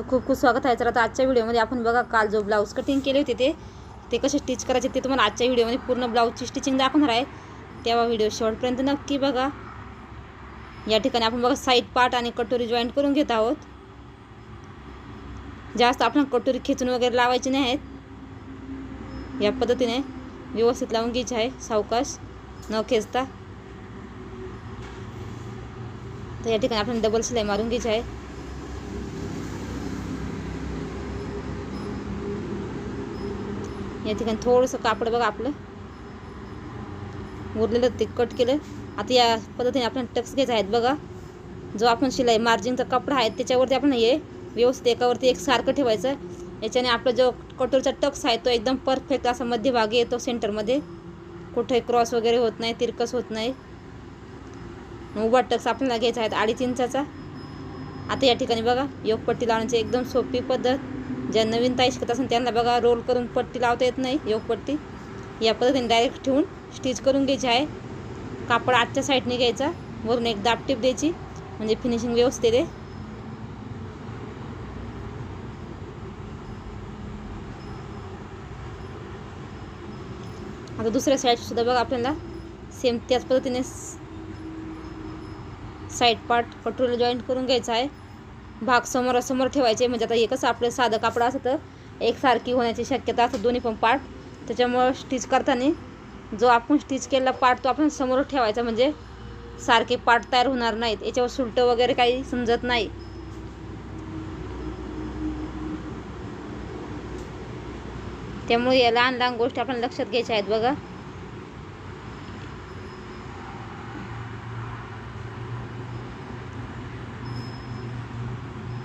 तर खूप खूप स्वागत आहे. तर आता आजच्या व्हिडिओमध्ये आपण बघा काल जो ब्लाऊज कटिंग केले होते ते ते कसे स्टिच करायचे ते तुम्हाला आजच्या व्हिडिओमध्ये पूर्ण ब्लाऊजची स्टिचिंग दाखवणार आहे. तेव्हा व्हिडिओ शेवटपर्यंत नक्की बघा. या ठिकाणी आपण बघा साईड पार्ट आणि कटोरी जॉईंट करून घेत आहोत. जास्त आपण कटोरी खेचून वगैरे लावायची नाही आहेत. या पद्धतीने व्यवस्थित लावून घ्यायची आहे सावकाश. न खेचता. तर या ठिकाणी आपण डबल शिलाई मारून घ्यायची आहे. या ठिकाणी थोडंसं कापड बघा आपलं. उरलेलं ते कट केलं. आता या पद्धतीने आपण टक्स घ्यायचे आहेत बघा. जो आपण शिलाई मार्जिनचा कपडा आहे त्याच्यावरती आपण हे व्यवस्थित एकावरती एक सारखं ठेवायचं. याच्याने आपला जो कटोरचा टक्स आहे तो एकदम परफेक्ट असा मध्यभागी येतो सेंटरमध्ये कुठे क्रॉस वगैरे होत नाही तिरकस होत नाही. उभा टक्स आपल्याला घ्यायचा आहे अडीच इंचाचा. आता या ठिकाणी बघा योगपट्टी लावण्याची एकदम सोपी पद्धत. ज्या नवीन ताई शिकत असेल त्यांना बघा रोल करून पट्टी लावता येत नाही योग पट्टी. या पद्धतीने डायरेक्ट ठेवून स्टिच करून घ्यायची आहे. कापड आजच्या साईडने घ्यायचा वरून एक दाब टिप द्यायची म्हणजे फिनिशिंग व्यवस्थित आहे. आता दुसऱ्या साईडसुद्धा बघा आपल्याला सेम त्याच पद्धतीने साईड पार्ट कटोरीला जॉईंट करून घ्यायचा आहे. भाग समोरासमोर ठेवायचे म्हणजे आता एकच आपलं साधं कापड असं तर एकसारखी होण्याची शक्यता असते दोन्ही पण पार्ट. त्याच्यामुळं स्टिच करताना जो आपण स्टिच केलेला पार्ट तो आपण समोर ठेवायचा म्हणजे सारखे पार्ट तयार होणार नाहीत. याच्यावर सुलटं वगैरे काही समजत नाही. त्यामुळे या लहान लहान गोष्टी आपण लक्षात घ्यायच्या आहेत बघा.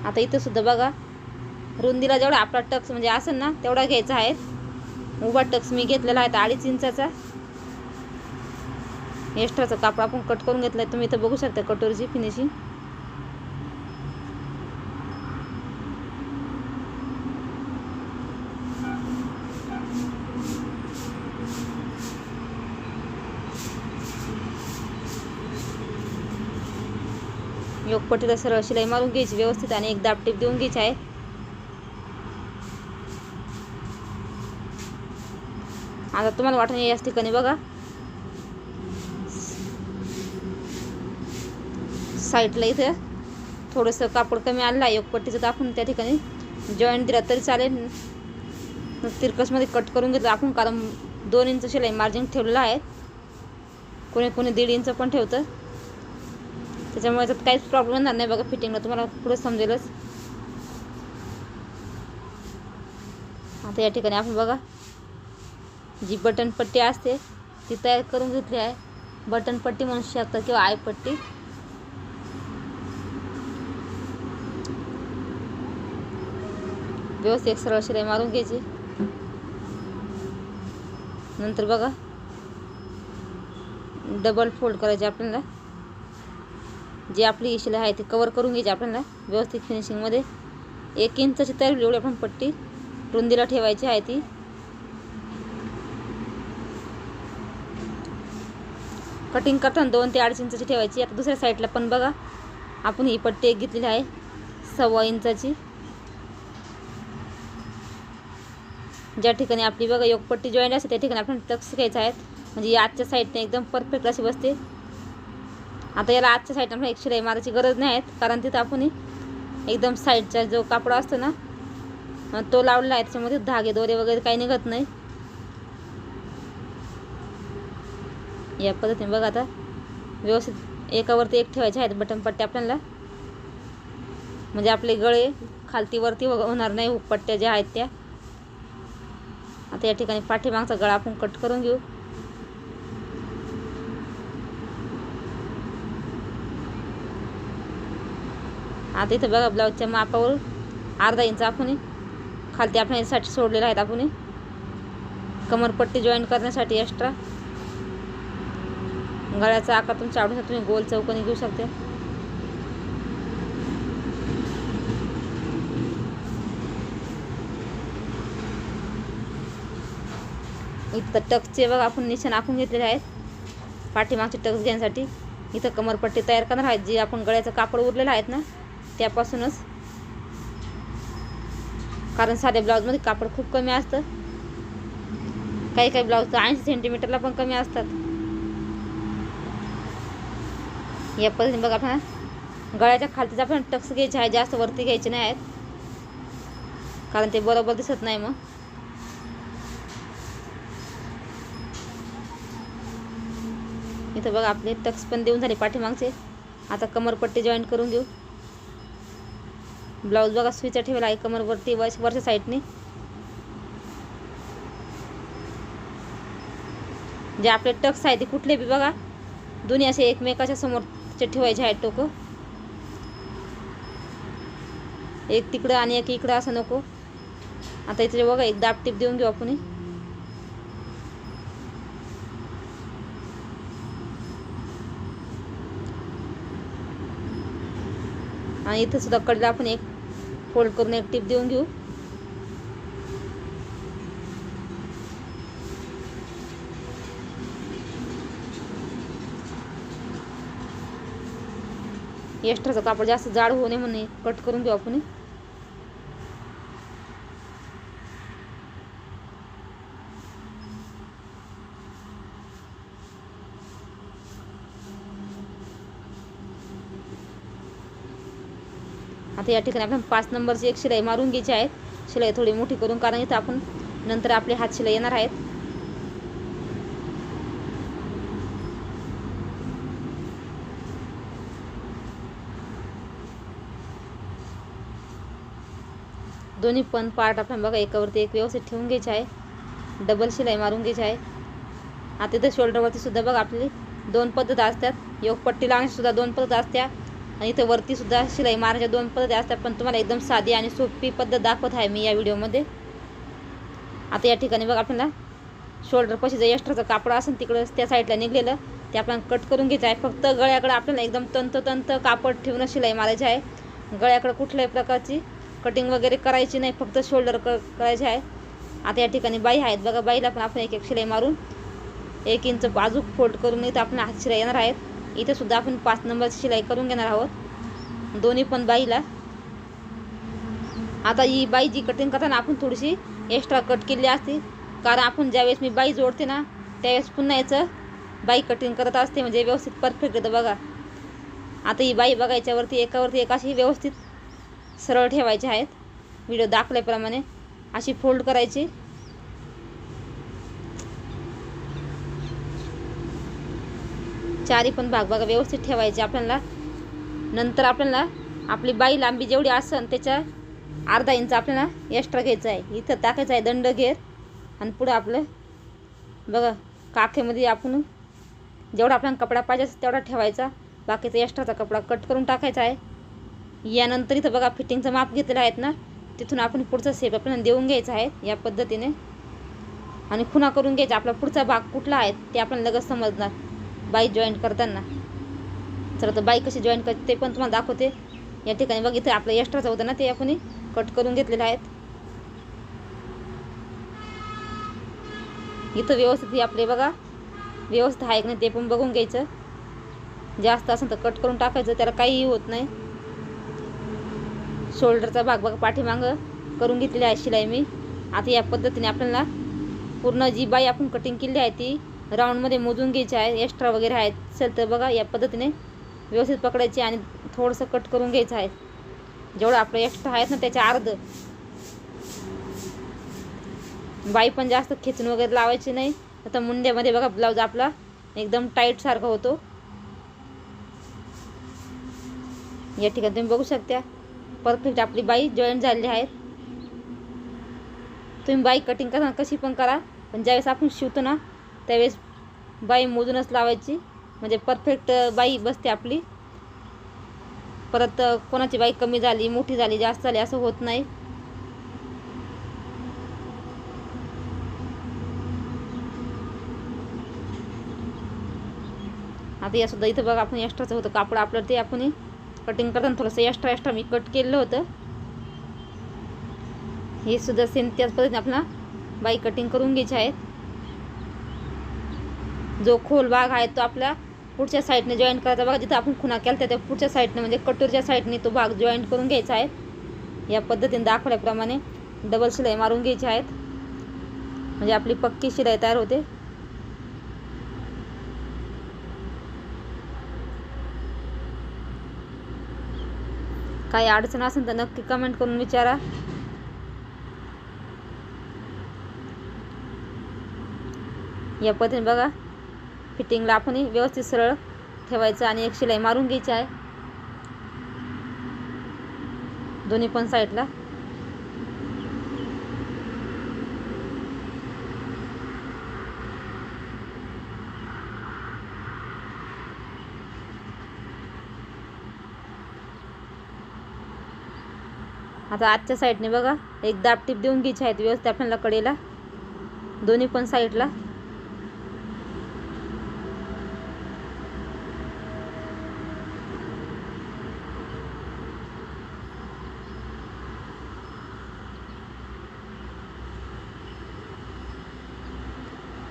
आता इथं सुद्धा बघा. रुंदीला जेवढा आपला टक्स म्हणजे असेल ना तेवढा घ्यायचा आहे. उभा टक्स मी घेतलेला आहे अडीच इंचाचा. एक्स्ट्राचा कापड आपण कट करून घेतला आहे तुम्ही इथं बघू शकता कटोरीची फिनिशिंग योगपट्टीला सरळ शिलाई मारून घ्यायची व्यवस्थित आणि एक दाबटीप देऊन घ्यायची आहे. आता तुम्हाला वाटण याच ठिकाणी बघा. साईडला इथं थोडंसं कापड कमी आणला आहे योगपट्टीचं दाखवून त्या ठिकाणी जॉईंट दिला तरी चालेल. तिरकसमध्ये कट करून घेतलं. आपण कारण दोन इंच शिलाई मार्जिन ठेवलेलं आहे. कोणी कोणी दीड इंच पण ठेवतं. त्याच्यामुळे त्यात काहीच प्रॉब्लेम येणार नाही बघा फिटिंगला तुम्हाला पुढे समजेलच. आता या ठिकाणी आपण बघा जी बटन पट्टी असते ती तयार करून घेतली आहे. बटन पट्टी म्हणू शकता किंवा आय पट्टी. व्यवस्थित एक सरळ शिलाई मारून घ्यायची. नंतर बघा डबल फोल्ड करायचे आपल्याला. जे आपली इशिला आहे ती कवर करून घ्यायची आपल्याला व्यवस्थित फिनिशिंगमध्ये एक इंचाची तयार एवढी आपण पट्टी रुंदीला ठेवायची आहे ती. कटिंग करताना दोन ते अडीच इंचाची ठेवायची. आता दुसऱ्या साईडला पण बघा आपण ही पट्टी एक घेतलेली आहे सव्वा इंचाची. ज्या ठिकाणी आपली बघा योगपट्टी जॉईंट असते त्या ठिकाणी आपण टक्स घ्यायचा आहेत म्हणजे या आजच्या साईडने एकदम परफेक्ट अशी बसते. आता याला आजच्या साईडला एक शिलाई मारायची गरज नाही आहेत कारण तिथं आपण एकदम साईडचा जो कापडा असतो ना तो लावलेला आहे त्याच्यामध्ये धागे दोरे वगैरे काही निघत नाही. या पद्धतीने बघा आता व्यवस्थित एकावरती एक ठेवायचे आहेत बटन पट्टे आपल्याला. म्हणजे आपले गळे खालतीवरती होणार नाही पट्ट्या ज्या आहेत त्या. आता या ठिकाणी पाठीमागचा गळा आपण कट करून घेऊ. आता इथं बघा ब्लाऊजच्या मापावर अर्धा इंच आपण खालती आपण यासाठी सोडलेला आहेत आपण कमरपट्टी जॉईन करण्यासाठी एक्स्ट्रा गळ्याचा आकार तुमच्या आवडीचा तुम्ही गोल चौकोनी घेऊ शकते. इथं टक्सचे बघा आपण निशाण आखून घेतलेले आहेत. पाठीमागचे टक्स घेण्यासाठी इथं कमरपट्टी तयार करणार आहेत. जी आपण गळ्याचं कापड उरलेलं आहेत ना त्यापासूनच. कारण साध्या ब्लाऊजमध्ये कापड खूप कमी असतं. काही काही ब्लाऊज तर ऐंशी सेंटीमीटरला पण कमी असतात. या पद्धतीने बघा आपण गळ्याच्या खालतीच आपण टक्स घ्यायचे आहे जास्त वरती घ्यायचे नाही आहेत. कारण ते बरोबर दिसत नाही मग. इथं बघा आपले टक्स पण देऊन झाले पाठीमागचे. आता कमरपट्टी जॉईंट करून घेऊ ब्लाऊज बघा सुईचा ठेवला आहे कमरवरती वरच्या वरच्या साईडने जे आपले टक्स आहे ते कुठले बी बघा. दोन्ही असे एकमेकाच्या समोरचे ठेवायचे आहेत टोकं. एक तिकडं आणि एक इकडं असं नको. आता इथे बघा एक दाब टीप देऊन घेऊ आपण आणि इथं सुद्धा कडला आपण एक फोल्ड करून एक टीप देऊन घेऊ. एक्स्ट्राचा कापड जास्त जाड होऊ नये म्हणून कट करून घेऊ आपण आता या ठिकाणी आपण पाच नंबरची एक शिलाई मारून घ्यायची आहे. शिलाई थोडी मोठी करून कारण इथं आपण नंतर आपले हात शिलाई येणार आहेत. दोन्ही पण पार्ट आपण बघा एकावरती एक व्यवस्थित ठेवून घ्यायचे आहे. डबल शिलाई मारून घ्यायची आहे. आता इथं शोल्डरवरती सुद्धा बघा आपली दोन पद्धत असतात. योग पट्टी लावण्याची सुद्धा दोन पद्धत असत्या. आणि इथं वरती सुद्धा शिलाई मारण्याच्या दोन पद्धती असतात पण तुम्हाला एकदम साधी आणि सोपी पद्धत दाखवत आहे मी या व्हिडिओमध्ये. आता या ठिकाणी बघा आपल्याला शोल्डर पशी जर एक्स्ट्राचं कापड असेल तिकडं त्या साईडला निघलेलं ते आपल्याला कट करून घ्यायचं आहे. फक्त गळ्याकडे आपल्याला एकदम तंत तंत कापड ठेवून शिलाई मारायची आहे. गळ्याकडं कुठल्याही प्रकारची कटिंग वगैरे करायची नाही फक्त शोल्डर क करायचे आहे. आता या ठिकाणी बाई आहेत. बघा बाईला पण आपण एक एक शिलाई मारून एक इंच बाजूक फोल्ड करून इथं आपण हात शिलाई येणार आहेत. इथे सुद्धा आपण पाच नंबरची शिलाई करून घेणार आहोत. दोन्ही पण बाईला. आता ही बाई जी कटिंग करताना आपण थोडीशी एक्स्ट्रा कट केली असते. कारण आपण ज्यावेळेस मी बाई जोडते ना त्यावेळेस पुन्हा याचं बाई कटिंग करत असते. म्हणजे व्यवस्थित परफेक्ट येतं बघा. आता ही बाई बघा याच्यावरती एकावरती एक अशी व्यवस्थित सरळ ठेवायचे आहेत. व्हिडिओ दाखल्याप्रमाणे अशी फोल्ड करायची. चारी पण भाग बघा व्यवस्थित ठेवायचे आपल्याला. नंतर आपल्याला आपली बाई लांबी जेवढी असन त्याच्या अर्धा इंच आपल्याला एक्स्ट्रा घ्यायचं आहे. इथं टाकायचं आहे दंड घेर. आणि पुढं आपलं बघा काखेमध्ये आपण जेवढा आपल्याला कपडा पाहिजे असेल तेवढा ठेवायचा. बाकीचा एक्स्ट्राचा कपडा कट करून टाकायचा आहे. यानंतर इथं बघा फिटिंगचं माप घेतलेलं आहेत ना तिथून आपण पुढचा सेप आपल्याला देऊन घ्यायचा आहे या पद्धतीने. आणि खुणा करून घ्यायचा आपला पुढचा भाग कुठला आहे ते आपल्याला लगेच समजणार. बाई जॉईन करताना चला तर बाई कशी जॉईन करते ते पण तुम्हाला दाखवते. या ठिकाणी बघ इथे आपलं एक्स्ट्राचं होतं ना ते आपण कट करून घेतलेलं आहेत. इथं व्यवस्थित हे आपले बघा. व्यवस्थित आहे की नाही ते पण बघून घ्यायचं. जास्त असेल तर कट करून टाकायचं त्याला काहीही होत नाही. शोल्डरचा भाग बघा पाठीमागं करून घेतलेली आहे शिलाई मी. आता या पद्धतीने आपल्याला पूर्ण जी बाई आपण कटिंग केली आहे ती राऊंडमध्ये मोजून घ्यायचे आहे एक्स्ट्रा वगैरे आहेत. असेल तर बघा या पद्धतीने व्यवस्थित पकडायचे आणि थोडंसं कट करून घ्यायचं आहे. जेवढं आपलं एक्स्ट्रा आहेत ना त्याच्या अर्ध. बाई पण जास्त खेचून वगैरे लावायची नाही. आता मुंड्यामध्ये बघा ब्लाऊज आपला एकदम टाईट सारखा होतो. या ठिकाणी तुम्ही बघू शकता परफेक्ट आपली बाई जॉईन झालेली आहेत तुम्ही बाई कटिंग करा कशी पण करा पण ज्यावेळेस आपण शिवतो ना त्यावेळेस बाई मोजूनच लावायची. म्हणजे परफेक्ट बाई बसते आपली. परत कोणाची बाई कमी झाली मोठी झाली जास्त झाली असं होत नाही. आता या सुद्धा इथं बघा आपण एक्स्ट्राचं होतं कापड आपलं ते आपण कटिंग करताना थोडंसं एक्स्ट्रा एक्स्ट्रा मी कट केलं होतं. हे सुद्धा सेम त्याच पद्धतीने आपला बाई कटिंग करून घ्यायचे आहेत. जो खोल भाग आहे तो आपल्या पुढच्या साईडने जॉईंट करायचा. बघा जिथं आपण खुणा केला त्या पुढच्या साईडने म्हणजे कटोरच्या साईडने तो भाग जॉईंट करून घ्यायचा आहे. या पद्धतीने दाखवल्याप्रमाणे डबल शिलाई मारून घ्यायची आहेत. म्हणजे आपली पक्की शिलाई तयार होते. काही अडचण असेल तर नक्की कमेंट करून विचारा. या पद्धतीने बघा फिटिंगला आपण व्यवस्थित सरळ ठेवायचं आणि एक शिलाई मारून घ्यायची आहे. दोन्ही पण साईडला. आता आजच्या साईडने बघा एक दाब टीप देऊन घ्यायची आहेत व्यवस्थित आपल्याला कडेला. दोन्ही पण साईडला.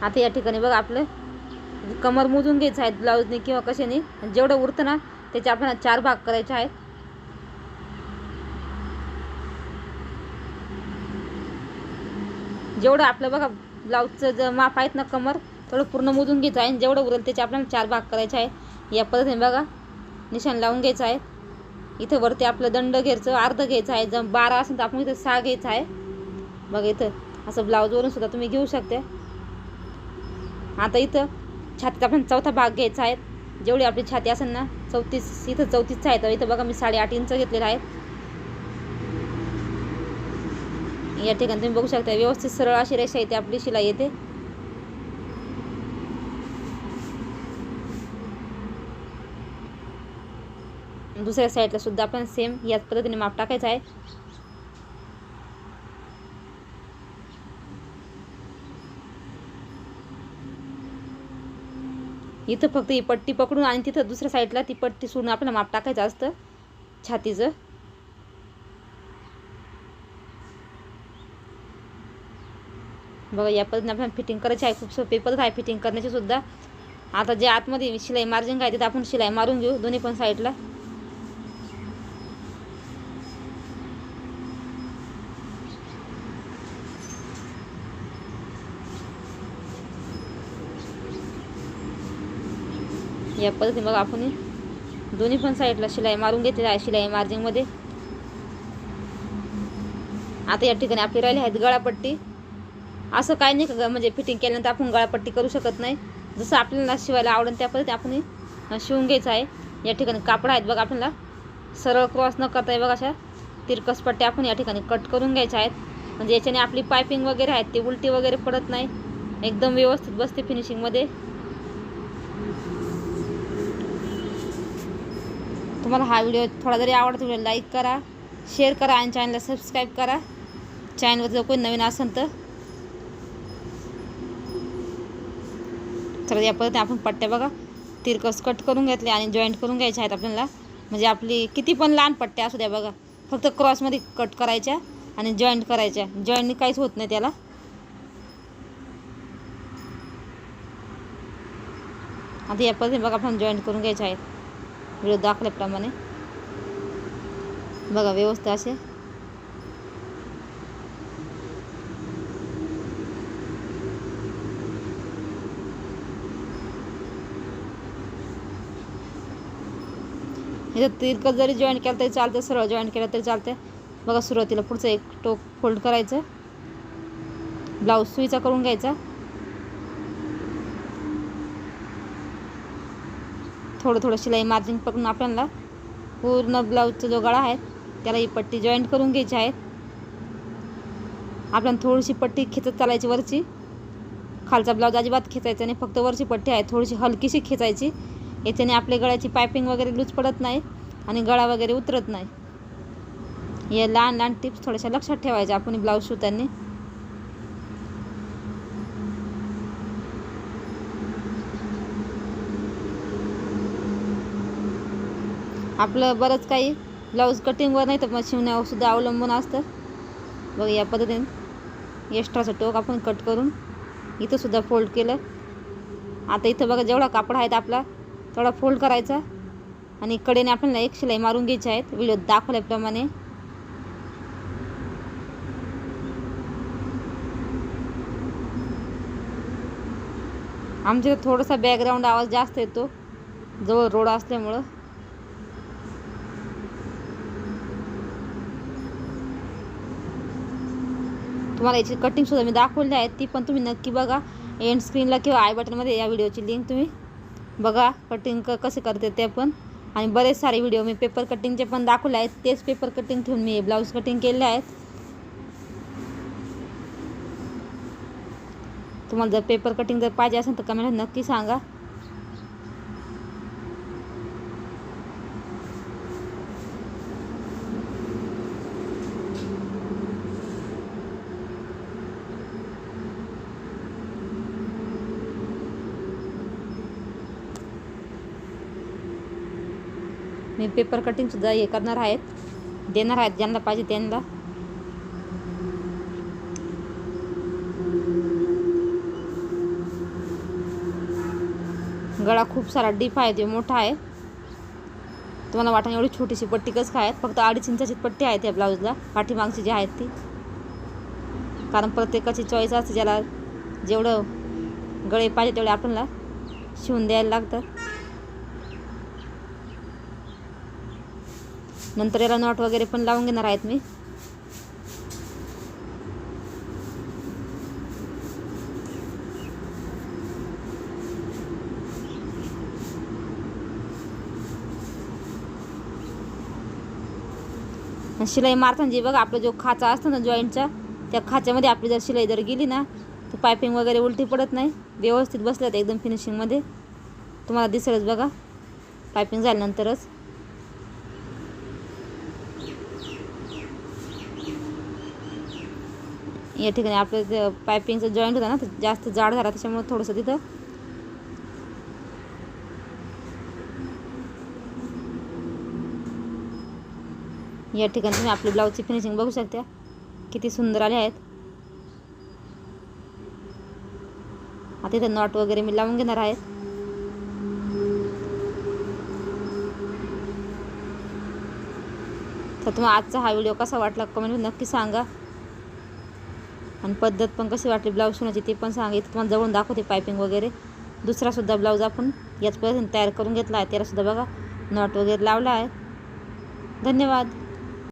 आता या ठिकाणी बघा आपलं कमर मोजून घ्यायचं आहे ब्लाऊजने किंवा कशाने. आणि जेवढं उरतं ना त्याचे आपल्याला चार भाग करायचे आहेत. जेवढं आपलं बघा ब्लाऊजचं जर माप आहेत ना कमर तेवढं पूर्ण मोजून घ्यायचं आहे. आणि जेवढं उरेल त्याचे आपल्याला चार भाग करायचे आहे या पद्धतीने बघा निशाण लावून घ्यायचं आहे. इथं वरती आपलं दंड घ्यायचं अर्ध घ्यायचं आहे. जर बारा असेल तर आपण इथं सहा घ्यायचं आहे. बघा इथं असं ब्लाऊजवरून सुद्धा तुम्ही घेऊ शकता. आता इथं छातीचा आपण चौथा भाग घ्यायचा आहे. जेवढी आपली छाती असेल ना चौतीस इथं चौतीसचा आहे. तर इथं बघा मी साडेआठ इंच घेतलेलं आहे. या ठिकाणी तुम्ही बघू शकता व्यवस्थित सरळ अशी रेषा येते आपली शिलाई येते. दुसऱ्या साईडला सुद्धा आपण सेम याच पद्धतीने माप टाकायचं आहे. इथं फक्त ही पट्टी पकडून आणि तिथं दुसऱ्या साईडला ती पट्टी सोडून आपल्याला माप टाकायचं असतं. छातीचं. बघा या पद्धतीने आपल्याला फिटिंग करायची आहे. खूप सोपी पद्धत आहे फिटिंग करण्याची सुद्धा. आता जे आतमध्ये शिलाई मार्जिंग आहे तिथं आपण शिलाई मारून घेऊ. दोन्ही पण साईडला या पद्धतीने मग आपण दोन्ही पण साईडला शिलाई मारून घेतलेली आहे शिलाई मार्जिंगमध्ये आता या ठिकाणी आपली राहिली आहेत गळापट्टी. असं काय नाही का म्हणजे फिटिंग केल्यानंतर आपण गळापट्टी करू शकत नाही. जसं आपल्याला शिवायला आवडेल त्या पद्धती आपण शिवून घ्यायचं आहे. या ठिकाणी कापड आहेत बघा आपल्याला. सरळ क्रॉस न करता बघा अशा तिरकस पट्ट्या आपण या ठिकाणी कट करून घ्यायच्या आहेत. म्हणजे याच्याने आपली पायपिंग वगैरे आहेत ती उलटी वगैरे पडत नाही. एकदम व्यवस्थित बसते फिनिशिंगमध्ये तुम्हाला हा व्हिडिओ थोडा जरी आवडतो व्हिडिओ लाईक करा शेअर करा आणि चॅनलला सबस्क्राईब करा. चॅनलवर जर कोणी नवीन असेल तर. तर या पद्धतीने आपण पट्ट्या बघा. तिरकस कट करून घेतले आणि जॉईंट करून घ्यायच्या आहेत आपल्याला. म्हणजे आपली किती पण लहान पट्ट्या असू द्या बघा. फक्त क्रॉसमध्ये कट करायच्या आणि जॉईंट करायच्या. जॉईंट काहीच होत नाही त्याला. आता या पद्धतीने बघा आपण जॉईंट करून घ्यायच्या आहेत. व्हिडिओ दाखल्याप्रमाणे बघा व्यवस्थित असे. इथं तिरकं जरी जॉईन केलं तरी चालतं सरळ जॉईन केलं तरी चालते बघा सुरुवातीला पुढचं एक टोक फोल्ड करायचं. ब्लाऊज सुईचा करून घ्यायचा. थोडं थोडं शिलाई मार्जिन पकडून आपल्याला पूर्ण ब्लाऊजचा जो गळा आहे त्याला ही पट्टी जॉईंट करून घ्यायची आहे. आपल्याला थोडीशी पट्टी खेचत चालायची वरची. खालचा ब्लाऊज अजिबात खेचायचा नाही फक्त वरची पट्टी आहे थोडीशी हलकीशी खेचायची. याच्याने आपल्या गळ्याची पायपिंग वगैरे लूज पडत नाही आणि गळा वगैरे उतरत नाही. या लहान लहान टिप्स थोड्याशा लक्षात ठेवायच्या आपण ब्लाऊज शिवताना. आपलं बरंच काही. ब्लाऊज कटिंगवर नाही तर मग शिवण्यावर सुद्धा अवलंबून असतं. बघ या पद्धतीने एक्स्ट्राचं टोक आपण कट करून इथंसुद्धा फोल्ड केलं. आता इथं बघा जेवढा कापड आहे आपला तेवढा फोल्ड करायचा. आणि कडेने आपल्याला एक शिलाई मारून घ्यायची आहेत व्हिडिओ दाखवल्याप्रमाणे. आमच्या थोडासा बॅकग्राऊंड आवाज जास्त येतो. जवळ रोड असल्यामुळं. तुम्हाला याची कटिंगसुद्धा मी दाखवली आहे. ती पण तुम्ही नक्की बघा. एंड स्क्रीनला किंवा आय बटनमध्ये या व्हिडिओची लिंक तुम्ही बघा. कटिंग क कसे करते ते पण. आणि बरेच सारे व्हिडिओ मी पेपर कटिंगचे पण दाखवले आहेत. तेच पेपर कटिंग ठेवून मी ब्लाऊज कटिंग केले आहेत. तुम्हाला जर पेपर कटिंग जर पाहिजे असेल तर कमेंट नक्की सांगा. मी पेपर कटिंगसुद्धा हे करणार आहेत. देणार आहेत ज्यांना पाहिजे त्यांना. गळा खूप सारा डीप आहे ते मोठा आहे. तुम्हाला वाटण एवढी छोटीशी पट्टी कच काय आहेत फक्त अडीच इंचाची पट्टी आहे त्या ब्लाऊजला पाठीमागची जी आहेत ती. कारण प्रत्येकाची चॉईस असते ज्याला जेवढं गळे पाहिजे तेवढे आपल्याला शिवून द्यायला लागतं नंतर याला नॉट वगैरे पण लावून घेणार आहेत मी. शिलाई मारताना जे बघा आपला जो खाचा असतो ना जॉईंटचा त्या खाच्यामध्ये आपली जर शिलाई जर गेली ना तर पायपिंग वगैरे उलटी पडत नाही. व्यवस्थित बसल्यात एकदम फिनिशिंगमध्ये तुम्हाला दिसेलच बघा. पायपिंग झाल्यानंतरच. या ठिकाणी आपलं ते पायपिंगचं जॉईंट होतं ना तर जास्त जाड झाला त्याच्यामुळे थोडंसं तिथं या ठिकाणी तुम्ही आपली ब्लाऊजची फिनिशिंग बघू शकता. किती सुंदर आले आहेत. आता इथं नॉट वगैरे मी लावून घेणार आहेत तर तुम्हाला आजचा हा व्हिडिओ कसा वाटला कमेंट नक्की सांगा. आणि पद्धत पण कशी वाटली? ब्लाऊज शिवण्याची ते पण सांगा. इथं तुम्हाला जवळून दाखवते पायपिंग वगैरे. दुसरासुद्धा ब्लाऊज आपण याच पद्धतीने तयार करून घेतला आहे. त्यालासुद्धा बघा. नॉट वगैरे लावला आहे. धन्यवाद.